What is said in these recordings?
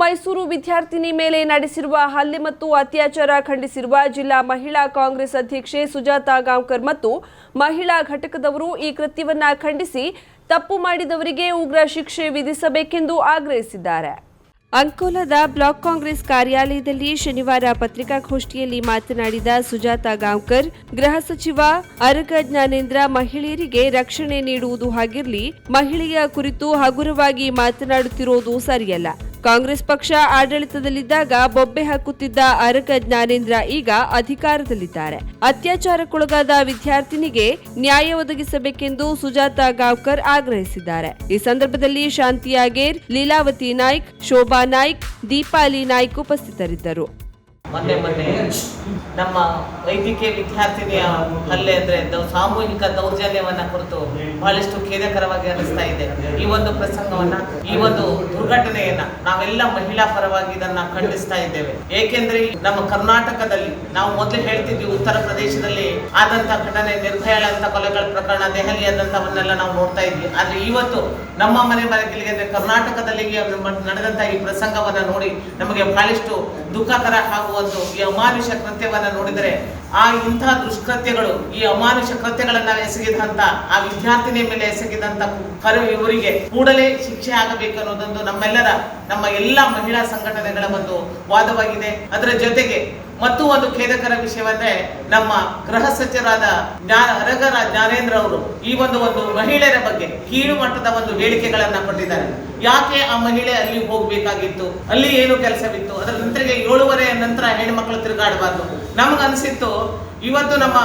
ಮೈಸೂರು ವಿದ್ಯಾರ್ಥಿನಿ ಮೇಲೆ ನಡೆಸಿರುವ ಹಲ್ಲೆ ಮತ್ತು ಅತ್ಯಾಚಾರ ಖಂಡಿಸಿರುವ ಜಿಲ್ಲಾ ಮಹಿಳಾ ಕಾಂಗ್ರೆಸ್ ಅಧ್ಯಕ್ಷೆ ಸುಜಾತಾ ಗಾಂವ್ಕರ್ ಮತ್ತು ಮಹಿಳಾ ಘಟಕದವರು ಈ ಕೃತ್ಯವನ್ನ ಖಂಡಿಸಿ ತಪ್ಪು ಮಾಡಿದವರಿಗೆ ಉಗ್ರ ಶಿಕ್ಷೆ ವಿಧಿಸಬೇಕೆಂದು ಆಗ್ರಹಿಸಿದ್ದಾರೆ. ಅಂಕೋಲದ ಬ್ಲಾಕ್ ಕಾಂಗ್ರೆಸ್ ಕಾರ್ಯಾಲಯದಲ್ಲಿ ಶನಿವಾರ ಪತ್ರಿಕಾಗೋಷ್ಠಿಯಲ್ಲಿ ಮಾತನಾಡಿದ ಸುಜಾತಾ ಗಾಂವ್ಕರ್, ಗೃಹ ಸಚಿವ ಅರಗ ಜ್ಞಾನೇಂದ್ರ ಮಹಿಳೆಯರಿಗೆ ರಕ್ಷಣೆ ನೀಡುವುದು ಹಾಗಿರಲಿ, ಮಹಿಳೆಯ ಕುರಿತು ಹಗುರವಾಗಿ ಮಾತನಾಡುತ್ತಿರುವುದು ಸರಿಯಲ್ಲ. ಕಾಂಗ್ರೆಸ್ ಪಕ್ಷ ಆಡಳಿತದಲ್ಲಿದ್ದಾಗ ಬೊಬ್ಬೆ ಹಾಕುತ್ತಿದ್ದ ಅರಗ ಜ್ಞಾನೇಂದ್ರ ಈಗ ಅಧಿಕಾರದಲ್ಲಿದ್ದಾರೆ. ಅತ್ಯಾಚಾರಕ್ಕೊಳಗಾದ ವಿದ್ಯಾರ್ಥಿನಿಗೆ ನ್ಯಾಯ ಒದಗಿಸಬೇಕೆಂದು ಸುಜಾತಾ ಗಾವ್ಕರ್ ಆಗ್ರಹಿಸಿದ್ದಾರೆ. ಈ ಸಂದರ್ಭದಲ್ಲಿ ಶಾಂತಿಯಾಗೇರ್ ಲೀಲಾವತಿ ನಾಯ್ಕ್, ಶೋಭಾ ನಾಯ್ಕ್, ದೀಪಾಲಿ ನಾಯ್ಕ್ ಉಪಸ್ಥಿತರಿದ್ದರು. ಮೊನ್ನೆ ಮೊನ್ನೆ ನಮ್ಮ ವೈದ್ಯಕೀಯ ವಿದ್ಯಾರ್ಥಿನಿಯ ಹಲ್ಲೆ ಅಂದ್ರೆ ಸಾಮೂಹಿಕ ದೌರ್ಜನ್ಯವನ್ನ ಕುರಿತು ಬಹಳಷ್ಟು ಖೇದಕರವಾಗಿ ಅನಿಸ್ತಾ ಇದೆ. ಈ ಒಂದು ಪ್ರಸಂಗವನ್ನ, ಈ ಒಂದು ದುರ್ಘಟನೆಯನ್ನ ನಾವೆಲ್ಲ ಮಹಿಳಾ ಪರವಾಗಿ ಇದನ್ನ ಖಂಡಿಸ್ತಾ ಇದ್ದೇವೆ. ಏಕೆಂದ್ರೆ ನಮ್ಮ ಕರ್ನಾಟಕದಲ್ಲಿ ನಾವು ಮೊದಲು ಹೇಳ್ತಿದ್ವಿ ಉತ್ತರ ಪ್ರದೇಶದಲ್ಲಿ ಆದಂತ ಘಟನೆ ನಿರ್ಭಯಾಳಂತ ಕೊಲೆಗಳ ಪ್ರಕರಣ ದೆಹಲಿ ಆದಂತವನ್ನೆಲ್ಲ ನಾವು ನೋಡ್ತಾ ಇದ್ವಿ. ಆದ್ರೆ ಇವತ್ತು ನಮ್ಮ ಮನೆ ಮನೆಗಳಿಗೆ ಅಂದ್ರೆ ಕರ್ನಾಟಕದಲ್ಲಿ ನಡೆದಂತ ಈ ಪ್ರಸಂಗವನ್ನ ನೋಡಿ ನಮಗೆ ಬಹಳಷ್ಟು ದುಃಖಕರ ಹಾಗೂ ಒಂದು ಈ ಅಮಾನುಷ ಕೃತ್ಯವನ್ನ ನೋಡಿದರೆ ಆ ಇಂತಹ ದುಷ್ಕೃತ್ಯಗಳು ಈ ಅಮಾನುಷ ಕೃತ್ಯಗಳನ್ನ ಎಸಗಿದಂತ, ಆ ವಿದ್ಯಾರ್ಥಿನಿಯ ಮೇಲೆ ಎಸಗಿದಂತ ಕರು ಇವರಿಗೆ ಕೂಡಲೇ ಶಿಕ್ಷೆ ಆಗಬೇಕು ಅನ್ನೋದೊಂದು ನಮ್ಮೆಲ್ಲರ, ನಮ್ಮ ಎಲ್ಲ ಮಹಿಳಾ ಸಂಘಟನೆಗಳ ಒಂದು ವಾದವಾಗಿದೆ. ಅದರ ಜೊತೆಗೆ ಮತ್ತು ಒಂದು ಖೇದಕರ ವಿಷಯವೆಂದ್ರೆ ನಮ್ಮ ಗೃಹ ಸಚಿವರಾದ ಜ್ಞಾನ ಅರಗರ ಜ್ಞಾನೇಂದ್ರ ಅವರು ಈ ಒಂದು ಒಂದು ಮಹಿಳೆಯರ ಬಗ್ಗೆ ಕೀಳು ಮಟ್ಟದ ಒಂದು ಹೇಳಿಕೆಗಳನ್ನ ಕೊಟ್ಟಿದ್ದಾರೆ. ಯಾಕೆ ಆ ಮಹಿಳೆ ಅಲ್ಲಿ ಹೋಗ್ಬೇಕಾಗಿತ್ತು? ಅಲ್ಲಿ ಏನು ಕೆಲಸವಿತ್ತು? ಅದರ ನಂತರ ಏಳುವರೆ ನಂತರ ಹೆಣ್ಮಕ್ಳು ತಿರುಗಾಡಬಾರ್ದು. ನಮಗನ್ಸಿತ್ತು, ಇವತ್ತು ನಮ್ಮ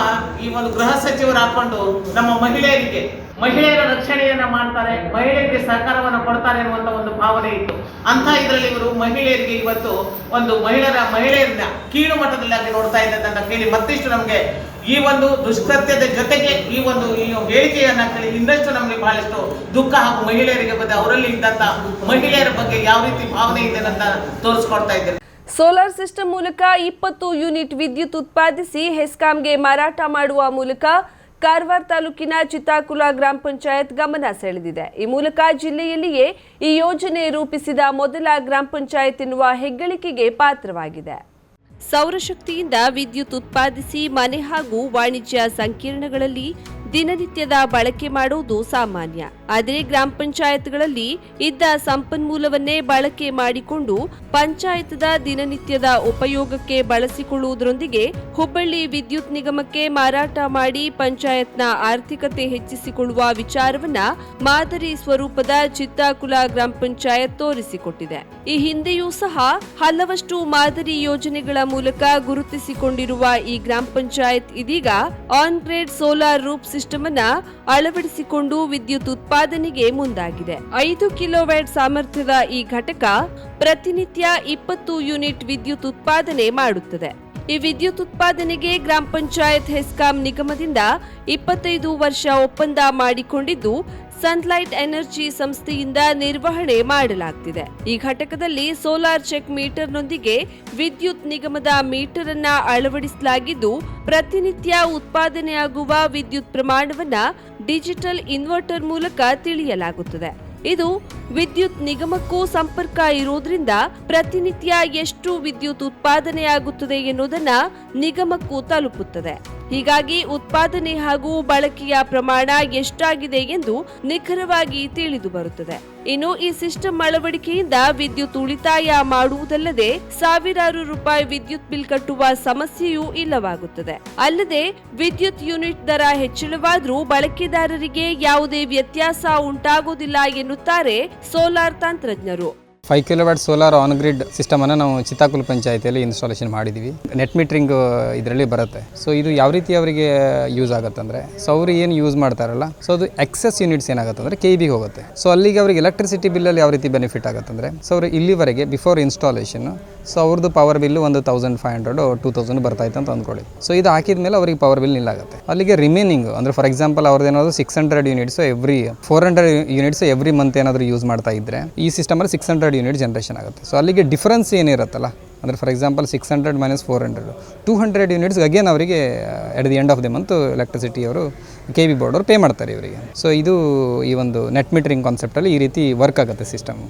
ಈ ಒಂದು ಗೃಹ ಸಚಿವರು ಹಾಕೊಂಡು ನಮ್ಮ ಮಹಿಳೆಯರಿಗೆ, ಮಹಿಳೆಯರ ರಕ್ಷಣೆಯನ್ನ ಮಾಡ್ತಾರೆ, ಮಹಿಳೆಯರಿಗೆ ಸಹಕಾರವನ್ನ ಕೊಡ್ತಾರೆ ಅನ್ನುವಂತ ಒಂದು ಭಾವನೆ ಇತ್ತು. ಅಂತ ಇದರಲ್ಲಿ ಇವರು ಮಹಿಳೆಯರಿಗೆ ಇವತ್ತು ಒಂದು ಮಹಿಳೆಯರ ಮಹಿಳೆಯರನ್ನ ಕೀಳು ಮಟ್ಟದಲ್ಲಿ ನೋಡ್ತಾ ಇದ್ದಂತ ಕೇಳಿ ಮತ್ತಿಷ್ಟು ನಮಗೆ ಈ ಒಂದು ದುಷ್ಕೃತ್ಯದ ಜೊತೆಗೆ ಈ ಒಂದು, ಈ ಹೇಳಿಕೆಯನ್ನ ಕೇಳಿ ಇನ್ನಷ್ಟು ನಮಗೆ ಬಹಳಷ್ಟು ದುಃಖ ಹಾಗೂ ಮಹಿಳೆಯರಿಗೆ ಬಂದ ಅವರಲ್ಲಿ ಇದ್ದಂತ ಮಹಿಳೆಯರ ಬಗ್ಗೆ ಯಾವ ರೀತಿ ಭಾವನೆ ಇದೆ ಅಂತ ತೋರಿಸ್ಕೊಡ್ತಾ ಇದ್ದಾರೆ. ಸೋಲಾರ್ ಸಿಸ್ಟಮ್ ಮೂಲಕ ಇಪ್ಪತ್ತು ಯೂನಿಟ್ ವಿದ್ಯುತ್ ಉತ್ಪಾದಿಸಿ ಹೆಸ್ಕಾಂಗೆ ಮಾರಾಟ ಮಾಡುವ ಮೂಲಕ ಕಾರವಾರ ತಾಲೂಕಿನ ಚಿತ್ತಾಕುಲ ಗ್ರಾಮ ಪಂಚಾಯತ್ ಗಮನ ಸೆಳೆದಿದೆ. ಈ ಮೂಲಕ ಜಿಲ್ಲೆಯಲ್ಲಿಯೇ ಈ ಯೋಜನೆ ರೂಪಿಸಿದ ಮೊದಲ ಗ್ರಾಮ ಪಂಚಾಯತ್ ಎನ್ನುವ ಹೆಗ್ಗಳಿಕೆಗೆ ಪಾತ್ರವಾಗಿದೆ. ಸೌರಶಕ್ತಿಯಿಂದ ವಿದ್ಯುತ್ ಉತ್ಪಾದಿಸಿ ಮನೆ ಹಾಗೂ ವಾಣಿಜ್ಯ ಸಂಕೀರ್ಣಗಳಲ್ಲಿ ದಿನನಿತ್ಯದ ಬಳಕೆ ಮಾಡುವುದು ಸಾಮಾನ್ಯ. ಆದರೆ ಗ್ರಾಮ ಪಂಚಾಯತ್ಗಳಲ್ಲಿ ಇದ್ದ ಸಂಪನ್ಮೂಲವನ್ನೇ ಬಳಕೆ ಮಾಡಿಕೊಂಡು ಪಂಚಾಯತ್ದ ದಿನನಿತ್ಯದ ಉಪಯೋಗಕ್ಕೆ ಬಳಸಿಕೊಳ್ಳುವುದರೊಂದಿಗೆ ಹುಬ್ಬಳ್ಳಿ ವಿದ್ಯುತ್ ನಿಗಮಕ್ಕೆ ಮಾರಾಟ ಮಾಡಿ ಪಂಚಾಯತ್ನ ಆರ್ಥಿಕತೆ ಹೆಚ್ಚಿಸಿಕೊಳ್ಳುವ ವಿಚಾರವನ್ನ ಮಾದರಿ ಸ್ವರೂಪದ ಚಿತ್ತಾಕುಲ ಗ್ರಾಮ ಪಂಚಾಯತ್ ತೋರಿಸಿಕೊಟ್ಟಿದೆ. ಈ ಹಿಂದೆಯೂ ಸಹ ಹಲವಷ್ಟು ಮಾದರಿ ಯೋಜನೆಗಳ ಮೂಲಕ ಗುರುತಿಸಿಕೊಂಡಿರುವ ಈ ಗ್ರಾಮ ಪಂಚಾಯತ್ ಇದೀಗ on grid solar roof system ಅನ್ನ ಅಳವಡಿಸಿಕೊಂಡು ವಿದ್ಯುತ್ ಉತ್ಪಾದನೆಗೆ ಮುಂದಾಗಿದೆ. ಐದು ಕಿಲೋವ್ಯಾಟ್ ಸಾಮರ್ಥ್ಯದ ಈ ಘಟಕ ಪ್ರತಿನಿತ್ಯ ಇಪ್ಪತ್ತು ಯೂನಿಟ್ ವಿದ್ಯುತ್ ಉತ್ಪಾದನೆ ಮಾಡುತ್ತದೆ. ಈ ವಿದ್ಯುತ್ ಉತ್ಪಾದನೆಗೆ ಗ್ರಾಮ ಪಂಚಾಯತ್ ಹೆಸ್ಕಾಂ ನಿಗಮದಿಂದ ಇಪ್ಪತ್ತೈದು ವರ್ಷ ಒಪ್ಪಂದ ಮಾಡಿಕೊಂಡಿದ್ದು ಸನ್ಲೈಟ್ ಎನರ್ಜಿ ಸಂಸ್ಥೆಯಿಂದ ನಿರ್ವಹಣೆ ಮಾಡಲಾಗ್ತಿದೆ. ಈ ಘಟಕದಲ್ಲಿ ಸೋಲಾರ್ ಚೆಕ್ ಮೀಟರ್ನೊಂದಿಗೆ ವಿದ್ಯುತ್ ನಿಗಮದ ಮೀಟರ್ ಅನ್ನ ಅಳವಡಿಸಲಾಗಿದ್ದು, ಪ್ರತಿನಿತ್ಯ ಉತ್ಪಾದನೆಯಾಗುವ ವಿದ್ಯುತ್ ಪ್ರಮಾಣವನ್ನ ಡಿಜಿಟಲ್ ಇನ್ವರ್ಟರ್ ಮೂಲಕ ತಿಳಿಯಲಾಗುತ್ತದೆ. ಇದು ವಿದ್ಯುತ್ ನಿಗಮಕ್ಕೂ ಸಂಪರ್ಕ ಇರುವುದರಿಂದ ಪ್ರತಿನಿತ್ಯ ಎಷ್ಟು ವಿದ್ಯುತ್ ಉತ್ಪಾದನೆಯಾಗುತ್ತದೆ ಎನ್ನುವುದನ್ನು ನಿಗಮಕ್ಕೂ ತಲುಪುತ್ತದೆ. ಹೀಗಾಗಿ ಉತ್ಪಾದನೆ ಹಾಗೂ ಬಳಕೆಯ ಪ್ರಮಾಣ ಎಷ್ಟಾಗಿದೆ ಎಂದು ನಿಖರವಾಗಿ ತಿಳಿದು ಬರುತ್ತದೆ. ಇನ್ನು ಈ ಸಿಸ್ಟಮ್ ಅಳವಡಿಕೆಯಿಂದ ವಿದ್ಯುತ್ ಉಳಿತಾಯ ಮಾಡುವುದಲ್ಲದೆ ಸಾವಿರಾರು ರೂಪಾಯಿ ವಿದ್ಯುತ್ ಬಿಲ್ ಕಟ್ಟುವ ಸಮಸ್ಯೆಯೂ ಇಲ್ಲವಾಗುತ್ತದೆ. ಅಲ್ಲದೆ ವಿದ್ಯುತ್ ಯೂನಿಟ್ ದರ ಹೆಚ್ಚಳವಾದರೂ ಬಳಕೆದಾರರಿಗೆ ಯಾವುದೇ ವ್ಯತ್ಯಾಸ ಉಂಟಾಗುವುದಿಲ್ಲ ಎನ್ನುತ್ತಾರೆ ಸೋಲಾರ್ ತಂತ್ರಜ್ಞರು. Five kilowatt solar on grid ಸಿಸ್ಟಮನ್ನು ನಾವು ಚಿತ್ತಾಕುಲ್ ಪಂಚಾಯತಿಯಲ್ಲಿ ಇನ್ಸ್ಟಾಲೇಷನ್ ಮಾಡಿದ್ದೀವಿ ನೆಟ್ ಮೀಟ್ರಿಂಗ್ ಇದರಲ್ಲಿ ಬರುತ್ತೆ. ಸೊ ಇದು ಯಾವ ರೀತಿ ಅವರಿಗೆ ಯೂಸ್ ಆಗುತ್ತೆ ಸೊ ಅವರು ಏನು ಯೂಸ್ ಮಾಡ್ತಾರಲ್ಲ ಸೊ ಅದು ಎಕ್ಸೆಸ್ ಯೂನಿಟ್ಸ್ ಏನಾಗುತ್ತೆ ಅಂದರೆ ಕೆ ಬಿಗೆ ಹೋಗುತ್ತೆ. ಸೊ ಅಲ್ಲಿಗೆ ಅವರಿಗೆ ಎಲೆಕ್ಟ್ರಿಸಿಟಿ ಬಿಲ್ಲಲ್ಲಿ ಯಾವ ರೀತಿ ಬೆನಿಫಿಟ್ ಆಗುತ್ತೆ ಅಂದರೆ ಸೊ ಅವರು ಇಲ್ಲಿವರೆಗೆ ಬಿಫೋರ್ ಇನ್ಸ್ಟಾಲೇಷನ್ ಸೊ ಅವ್ರದ್ದು ಪವರ್ ಬಿಲ್ಲು ಒಂದು thousand five hundred two thousand ಬರ್ತಾಯಿತ್ತು ಅಂತ ಅಂದ್ಕೊಳ್ಳಿ. ಸೊ ಇದು ಹಾಕಿದ ಮೇಲೆ ಅವರಿಗೆ ಪವರ್ ಬಿಲ್ ನಿಲ್ಲಾಗುತ್ತೆ. ಅಲ್ಲಿಗೆ ರಿಮೇನಿಂಗ್ ಅಂದರೆ ಫಾರ್ ಎಕ್ಸಾಂಪಲ್ ಅವ್ರದ್ದು ಏನಾದ್ರು six hundred units every four hundred units every month ಏನಾದರೂ ಯೂಸ್ ಮಾಡ್ತಾ ಇದ್ದರೆ ಈ ಸಿಸ್ಟಮಲ್ಲಿ ಸಿಕ್ಸ್ ಹಂಡ್ರೆಡ್ ಯೂನಿಟ್ ಜನ್ರೇಷನ್ ಆಗುತ್ತೆ. ಸೊ ಅಲ್ಲಿಗೆ ಡಿಫರೆನ್ಸ್ ಏನಿರುತ್ತಲ್ಲ ಅಂದರೆ for example six hundred minus four hundred two hundred units again ಅವರಿಗೆ at the end of the month electricity ಅವರು ಕೆ ಬಿ ಬೋರ್ಡ್ ಅವರು ಪೇ ಮಾಡ್ತಾರೆ ಇವರಿಗೆ. ಸೊ ಇದು ಈ ಒಂದು ನೆಟ್ ಮೀಟರಿಂಗ್ ಕಾನ್ಸೆಪ್ಟಲ್ಲಿ ಈ ರೀತಿ ವರ್ಕ್ ಆಗುತ್ತೆ ಸಿಸ್ಟಮ್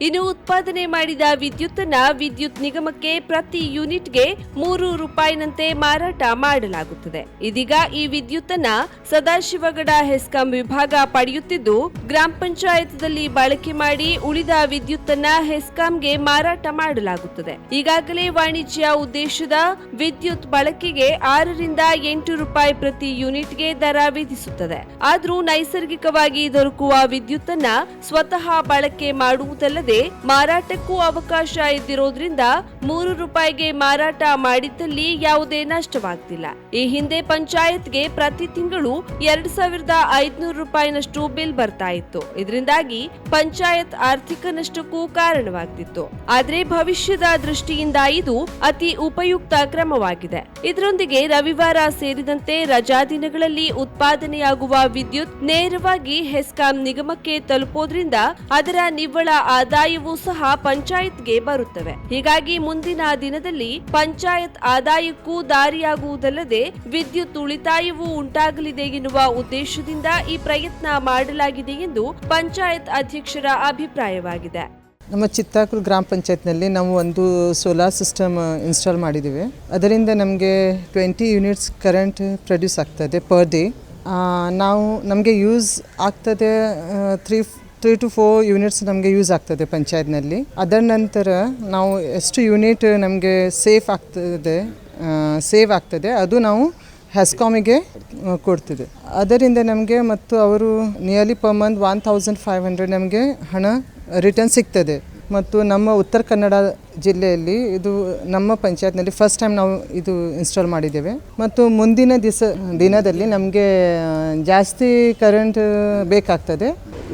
ಇನ್ನು ಉತ್ಪಾದನೆ ಮಾಡಿದ ವಿದ್ಯುತ್ತನ್ನ ವಿದ್ಯುತ್ ನಿಗಮಕ್ಕೆ ಪ್ರತಿ ಯೂನಿಟ್ಗೆ ಮೂರು ರೂಪಾಯಿನಂತೆ ಮಾರಾಟ ಮಾಡಲಾಗುತ್ತದೆ. ಇದೀಗ ಈ ವಿದ್ಯುತ್ತನ್ನ ಸದಾಶಿವಗಡ ಹೆಸ್ಕಾಂ ವಿಭಾಗ ಪಡೆಯುತ್ತಿದ್ದು, ಗ್ರಾಮ ಪಂಚಾಯತ್ದಲ್ಲಿ ಬಳಕೆ ಮಾಡಿ ಉಳಿದ ವಿದ್ಯುತ್ತನ್ನ ಹೆಸ್ಕಾಂಗೆ ಮಾರಾಟ ಮಾಡಲಾಗುತ್ತದೆ. ಈಗಾಗಲೇ ವಾಣಿಜ್ಯ ಉದ್ದೇಶದ ವಿದ್ಯುತ್ ಬಳಕೆಗೆ ಆರರಿಂದ ಎಂಟು ರೂಪಾಯಿ ಪ್ರತಿ ಯೂನಿಟ್ಗೆ ದರ ವಿಧಿಸುತ್ತದೆ. ಆದರೂ ನೈಸರ್ಗಿಕವಾಗಿ ದೊರಕುವ ವಿದ್ಯುತ್ತನ್ನ ಸ್ವತಃ ಬಳಕೆ ಮಾಡುವುದಲ್ಲದೆ ಮಾರಾಟಕ್ಕೂ ಅವಕಾಶ ಇದ್ದಿರೋದ್ರಿಂದ ಮೂರು ರೂಪಾಯಿಗೆ ಮಾರಾಟ ಮಾಡಿದ್ದಲ್ಲಿ ಯಾವುದೇ ನಷ್ಟವಾಗ್ತಿಲ್ಲ. ಈ ಹಿಂದೆ ಪಂಚಾಯತ್ಗೆ ಪ್ರತಿ ತಿಂಗಳು ಎರಡ್ ಸಾವಿರದ ಐದ್ನೂರು ರೂಪಾಯಿನಷ್ಟು ಬಿಲ್ ಬರ್ತಾ ಇತ್ತು. ಇದರಿಂದಾಗಿ ಪಂಚಾಯತ್ ಆರ್ಥಿಕ ನಷ್ಟಕ್ಕೂ ಕಾರಣವಾಗ್ತಿತ್ತು. ಆದ್ರೆ ಭವಿಷ್ಯದ ದೃಷ್ಟಿಯಿಂದ ಇದು ಅತಿ ಉಪಯುಕ್ತ ಕ್ರಮವಾಗಿದೆ. ಇದರೊಂದಿಗೆ ರವಿವಾರ ಸೇರಿದಂತೆ ರಜಾ ದಿನಗಳಲ್ಲಿ ಉತ್ಪಾದನೆಯಾಗುವ ವಿದ್ಯುತ್ ನೇರವಾಗಿ ಹೆಸ್ಕಾಂ ನಿಗಮಕ್ಕೆ ತಲುಪೋದ್ರಿಂದ ಅದರ ನಿವ್ವಳ ಆದಾಯವೂ ಸಹ ಪಂಚಾಯತ್ಗೆ ಬರುತ್ತವೆ. ಹೀಗಾಗಿ ಮುಂದಿನ ದಿನದಲ್ಲಿ ಪಂಚಾಯತ್ ಆದಾಯಕ್ಕೂ ದಾರಿಯಾಗುವುದಲ್ಲದೆ ವಿದ್ಯುತ್ ಉಳಿತಾಯವೂ ಉಂಟಾಗಲಿದೆ ಎನ್ನುವ ಉದ್ದೇಶದಿಂದ ಈ ಪ್ರಯತ್ನ ಮಾಡಲಾಗಿದೆ ಎಂದು ಪಂಚಾಯತ್ ಅಧ್ಯಕ್ಷರ ಅಭಿಪ್ರಾಯವಾಗಿದೆ. ನಮ್ಮ ಚಿತ್ತಾಕೂರು ಗ್ರಾಮ ಪಂಚಾಯತ್ನಲ್ಲಿ ನಾವು ಒಂದು ಸೋಲಾರ್ ಸಿಸ್ಟಮ್ ಇನ್ಸ್ಟಾಲ್ ಮಾಡಿದ್ದೀವಿ. ಅದರಿಂದ ನಮಗೆ ಟ್ವೆಂಟಿ ಯೂನಿಟ್ಸ್ ಕರೆಂಟ್ ಪ್ರೊಡ್ಯೂಸ್ ಆಗ್ತದೆ ಪರ್ ಡೇ ನಾವು ನಮಗೆ ಯೂಸ್ ಆಗ್ತದೆ three three to four units ನಮಗೆ ಯೂಸ್ ಆಗ್ತದೆ ಪಂಚಾಯತ್ನಲ್ಲಿ. ಅದರ ನಂತರ ನಾವು ಎಷ್ಟು ಯೂನಿಟ್ ನಮಗೆ ಸೇಫ್ ಆಗ್ತದೆ ಸೇವ್ ಆಗ್ತದೆ, ಅದು ನಾವು ಹೆಸ್ಕಾಮಿಗೆ ಕೊಡ್ತದೆ ಅದರಿಂದ ನಮಗೆ ಮತ್ತು ಅವರು nearly per month one thousand five hundred ನಮಗೆ ಹಣ ರಿಟರ್ನ್ ಸಿಗ್ತದೆ. ಮತ್ತು ನಮ್ಮ ಉತ್ತರ ಕನ್ನಡ ಜಿಲ್ಲೆಯಲ್ಲಿ ಇದು ನಮ್ಮ ಪಂಚಾಯತ್ನಲ್ಲಿ ಫಸ್ಟ್ ಟೈಮ್ ನಾವು ಇದು ಇನ್ಸ್ಟಾಲ್ ಮಾಡಿದ್ದೇವೆ. ಮತ್ತು ಮುಂದಿನ ದಿವಸ ದಿನದಲ್ಲಿ ನಮಗೆ ಜಾಸ್ತಿ ಕರೆಂಟ್ ಬೇಕಾಗ್ತದೆ.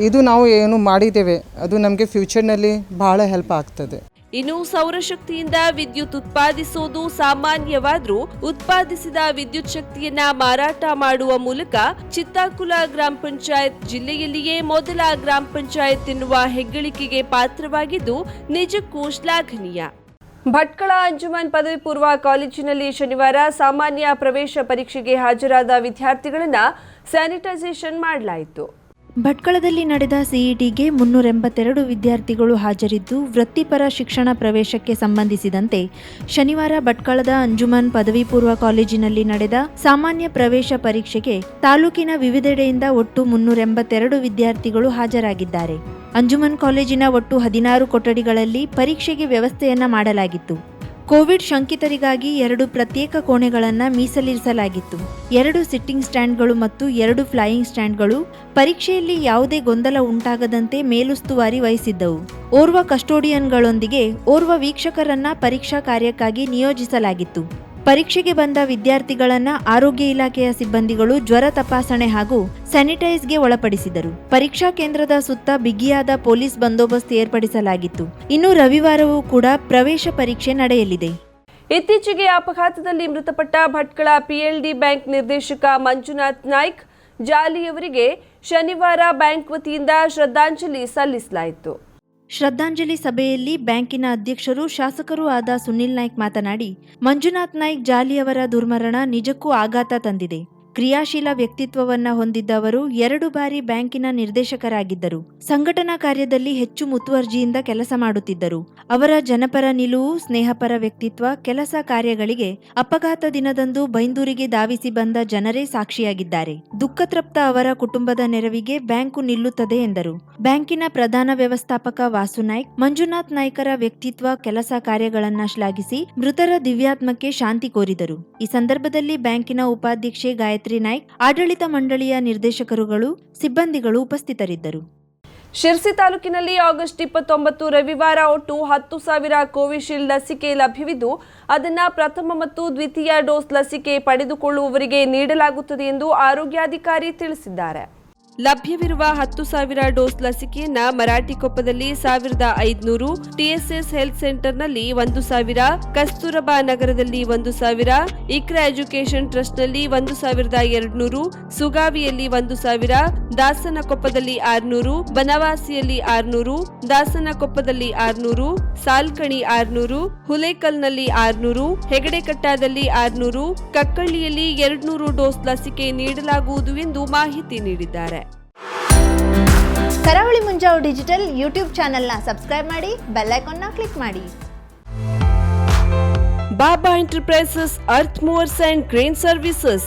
ಇದು ನಾವು ಏನು ಮಾಡಿದ್ದೇವೆ, ಅದು ನಮಗೆ ಫ್ಯೂಚರ್ನಲ್ಲಿ ಬಹಳ ಹೆಲ್ಪ್ ಆಗ್ತದೆ. ಇನ್ನು ಸೌರಶಕ್ತಿಯಿಂದ ವಿದ್ಯುತ್ ಉತ್ಪಾದಿಸುವುದು ಸಾಮಾನ್ಯವಾದರೂ ಉತ್ಪಾದಿಸಿದ ವಿದ್ಯುತ್ ಶಕ್ತಿಯನ್ನ ಮಾರಾಟ ಮಾಡುವ ಮೂಲಕ ಚಿತ್ತಾಕುಲ ಗ್ರಾಮ ಪಂಚಾಯತ್ ಜಿಲ್ಲೆಯಲ್ಲಿಯೇ ಮೊದಲ ಗ್ರಾಮ ಪಂಚಾಯತ್ ಎನ್ನುವ ಹೆಗ್ಗಳಿಕೆಗೆ ಪಾತ್ರವಾಗಿದ್ದು ನಿಜಕ್ಕೂ ಶ್ಲಾಘನೀಯ. ಭಟ್ಕಳ ಅಂಜುಮನ್ ಪದವಿ ಪೂರ್ವ ಕಾಲೇಜಿನಲ್ಲಿ ಶನಿವಾರ ಸಾಮಾನ್ಯ ಪ್ರವೇಶ ಪರೀಕ್ಷೆಗೆ ಹಾಜರಾದ ವಿದ್ಯಾರ್ಥಿಗಳನ್ನು ಸ್ಯಾನಿಟೈಸೇಷನ್ ಮಾಡಲಾಯಿತು. ಭಟ್ಕಳದಲ್ಲಿ ನಡೆದ ಸಿಇಟಿಗೆ ಮುನ್ನೂರ ಎಂಬತ್ತೆರಡು ವಿದ್ಯಾರ್ಥಿಗಳು ಹಾಜರಿದ್ದು, ವೃತ್ತಿಪರ ಶಿಕ್ಷಣ ಪ್ರವೇಶಕ್ಕೆ ಸಂಬಂಧಿಸಿದಂತೆ ಶನಿವಾರ ಭಟ್ಕಳದ ಅಂಜುಮನ್ ಪದವಿ ಪೂರ್ವ ಕಾಲೇಜಿನಲ್ಲಿ ನಡೆದ ಸಾಮಾನ್ಯ ಪ್ರವೇಶ ಪರೀಕ್ಷೆಗೆ ತಾಲೂಕಿನ ವಿವಿಧೆಡೆಯಿಂದ ಒಟ್ಟು ಮುನ್ನೂರ ಎಂಬತ್ತೆರಡು ವಿದ್ಯಾರ್ಥಿಗಳು ಹಾಜರಾಗಿದ್ದಾರೆ. ಅಂಜುಮನ್ ಕಾಲೇಜಿನ ಒಟ್ಟು ಹದಿನಾರು ಕೊಠಡಿಗಳಲ್ಲಿ ಪರೀಕ್ಷೆಗೆ ವ್ಯವಸ್ಥೆಯನ್ನ ಮಾಡಲಾಗಿತ್ತು. ಕೋವಿಡ್ ಶಂಕಿತರಿಗಾಗಿ ಎರಡು ಪ್ರತ್ಯೇಕ ಕೋಣೆಗಳನ್ನು ಮೀಸಲಿರಿಸಲಾಗಿತ್ತು. ಎರಡು ಸಿಟ್ಟಿಂಗ್ ಸ್ಟ್ಯಾಂಡ್ಗಳು ಮತ್ತು ಎರಡು ಫ್ಲೈಯಿಂಗ್ ಸ್ಟ್ಯಾಂಡ್ಗಳು ಪರೀಕ್ಷೆಯಲ್ಲಿ ಯಾವುದೇ ಗೊಂದಲ ಉಂಟಾಗದಂತೆ ಮೇಲುಸ್ತುವಾರಿ ವಹಿಸಿದ್ದವು. ಓರ್ವ ಕಸ್ಟೋಡಿಯನ್ಗಳೊಂದಿಗೆ ಓರ್ವ ವೀಕ್ಷಕರನ್ನ ಪರೀಕ್ಷಾ ಕಾರ್ಯಕ್ಕಾಗಿ ನಿಯೋಜಿಸಲಾಗಿತ್ತು. ಪರೀಕ್ಷೆಗೆ ಬಂದ ವಿದ್ಯಾರ್ಥಿಗಳನ್ನ ಆರೋಗ್ಯ ಇಲಾಖೆಯ ಸಿಬ್ಬಂದಿಗಳು ಜ್ವರ ತಪಾಸಣೆ ಹಾಗೂ ಸ್ಯಾನಿಟೈಸ್ಗೆ ಒಳಪಡಿಸಿದರು. ಪರೀಕ್ಷಾ ಕೇಂದ್ರದ ಸುತ್ತ ಬಿಗಿಯಾದ ಪೊಲೀಸ್ ಬಂದೋಬಸ್ತ್ ಏರ್ಪಡಿಸಲಾಗಿತ್ತು. ಇನ್ನು ರವಿವಾರವೂ ಕೂಡ ಪ್ರವೇಶ ಪರೀಕ್ಷೆ ನಡೆಯಲಿದೆ. ಇತ್ತೀಚೆಗೆ ಅಪಘಾತದಲ್ಲಿ ಮೃತಪಟ್ಟ ಭಟ್ಕಳ ಪಿಎಲ್ಡಿ ಬ್ಯಾಂಕ್ ನಿರ್ದೇಶಕ ಮಂಜುನಾಥ್ ನಾಯ್ಕ್ ಜಾಲಿಯವರಿಗೆ ಶನಿವಾರ ಬ್ಯಾಂಕ್ ವತಿಯಿಂದ ಶ್ರದ್ಧಾಂಜಲಿ ಸಲ್ಲಿಸಲಾಯಿತು. ಶ್ರದ್ಧಾಂಜಲಿ ಸಭೆಯಲ್ಲಿ ಬ್ಯಾಂಕಿನ ಅಧ್ಯಕ್ಷರು ಶಾಸಕರೂ ಆದ ಸುನಿಲ್ ನಾಯ್ಕ್ ಮಾತನಾಡಿ, ಮಂಜುನಾಥ್ ನಾಯ್ಕ್ ಜಾಲಿಯವರ ದುರ್ಮರಣ ನಿಜಕ್ಕೂ ಆಘಾತ ತಂದಿದೆ. ಕ್ರಿಯಾಶೀಲ ವ್ಯಕ್ತಿತ್ವವನ್ನು ಹೊಂದಿದ್ದ ಅವರು ಎರಡು ಬಾರಿ ಬ್ಯಾಂಕಿನ ನಿರ್ದೇಶಕರಾಗಿದ್ದರು. ಸಂಘಟನಾ ಕಾರ್ಯದಲ್ಲಿ ಹೆಚ್ಚು ಮುತುವರ್ಜಿಯಿಂದ ಕೆಲಸ ಮಾಡುತ್ತಿದ್ದರು. ಅವರ ಜನಪರ ನಿಲುವು, ಸ್ನೇಹಪರ ವ್ಯಕ್ತಿತ್ವ, ಕೆಲಸ ಕಾರ್ಯಗಳಿಗೆ ಅಪಘಾತ ದಿನದಂದು ಬೈಂದೂರಿಗೆ ಧಾವಿಸಿ ಬಂದ ಜನರೇ ಸಾಕ್ಷಿಯಾಗಿದ್ದಾರೆ. ದುಃಖತೃಪ್ತ ಅವರ ಕುಟುಂಬದ ನೆರವಿಗೆ ಬ್ಯಾಂಕು ನಿಲ್ಲುತ್ತದೆ ಎಂದರು. ಬ್ಯಾಂಕಿನ ಪ್ರಧಾನ ವ್ಯವಸ್ಥಾಪಕ ವಾಸು ನಾಯ್ಕ್, ಮಂಜುನಾಥ್ ನಾಯ್ಕರ ವ್ಯಕ್ತಿತ್ವ ಕೆಲಸ ಕಾರ್ಯಗಳನ್ನ ಶ್ಲಾಘಿಸಿ ಮೃತರ ದಿವ್ಯಾತ್ಮಕ್ಕೆ ಶಾಂತಿ ಕೋರಿದರು. ಈ ಸಂದರ್ಭದಲ್ಲಿ ಬ್ಯಾಂಕಿನ ಉಪಾಧ್ಯಕ್ಷೆ ಗಾಯತ್ರಿ ನಾಯ್ಕ್ ಆಡಳಿತ ಮಂಡಳಿಯ ನಿರ್ದೇಶಕರುಗಳು, ಸಿಬ್ಬಂದಿಗಳು ಉಪಸ್ಥಿತರಿದ್ದರು. ಶಿರ್ಸಿ ತಾಲೂಕಿನಲ್ಲಿ ಆಗಸ್ಟ್ ಇಪ್ಪತ್ತೊಂಬತ್ತು ರವಿವಾರ ಒಟ್ಟು ಹತ್ತು ಸಾವಿರ ಕೋವಿಶೀಲ್ಡ್ ಲಸಿಕೆ ಲಭ್ಯವಿದ್ದು, ಅದನ್ನು ಪ್ರಥಮ ಮತ್ತು ದ್ವಿತೀಯ ಡೋಸ್ ಲಸಿಕೆ ಪಡೆದುಕೊಳ್ಳುವವರಿಗೆ ನೀಡಲಾಗುತ್ತದೆ ಎಂದು ಆರೋಗ್ಯಾಧಿಕಾರಿ ತಿಳಿಸಿದ್ದಾರೆ. ಲಭ್ಯವಿರುವ ಹತ್ತು ಸಾವಿರ ಡೋಸ್ ಲಸಿಕೆಯನ್ನ ಮರಾಠಿಕೊಪ್ಪದಲ್ಲಿ ಸಾವಿರದ ಐದುನೂರು ಟಿಎಸ್ಎಸ್ ಹೆಲ್ತ್ ಸೆಂಟರ್ನಲ್ಲಿ ಒಂದು ಸಾವಿರ, ಕಸ್ತೂರಬಾ ನಗರದಲ್ಲಿ ಒಂದು ಸಾವಿರ, ಇಕ್ರಾ ಎಜುಕೇಷನ್ ಟ್ರಸ್ಟ್ನಲ್ಲಿ ಒಂದು ಸಾವಿರದ ಎರಡ್ನೂರು, ಸುಗಾವಿಯಲ್ಲಿ ಒಂದು ಸಾವಿರ ದಾಸನಕೊಪ್ಪದಲ್ಲಿ ಆರ್ನೂರು ಬನವಾಸಿಯಲ್ಲಿ ಆರ್ನೂರು ದಾಸನಕೊಪ್ಪದಲ್ಲಿ ಆರ್ನೂರು ಸಾಲ್ಕಣಿ ಆರ್ನೂರು ಹುಲೇಕಲ್ನಲ್ಲಿ ಆರ್ನೂರು ಹೆಗಡೆಕಟ್ಟಾದಲ್ಲಿ ಆರ್ನೂರು ಕಕ್ಕಳ್ಳಿಯಲ್ಲಿ ಎರಡ್ನೂರು ಡೋಸ್ ಲಸಿಕೆ ನೀಡಲಾಗುವುದು ಎಂದು ಮಾಹಿತಿ ನೀಡಿದ್ದಾರೆ. ಕರಾವಳಿ ಮುಂಜಾವು ಡಿಜಿಟಲ್ ಯೂಟ್ಯೂಬ್ ಚಾನೆಲ್ನ ಸಬ್ಸ್ಕ್ರೈಬ್ ಮಾಡಿ ಬೆಲ್ಲೈಕಾನ್ನ ಕ್ಲಿಕ್ ಮಾಡಿ. Baba enterprises earth movers and crane services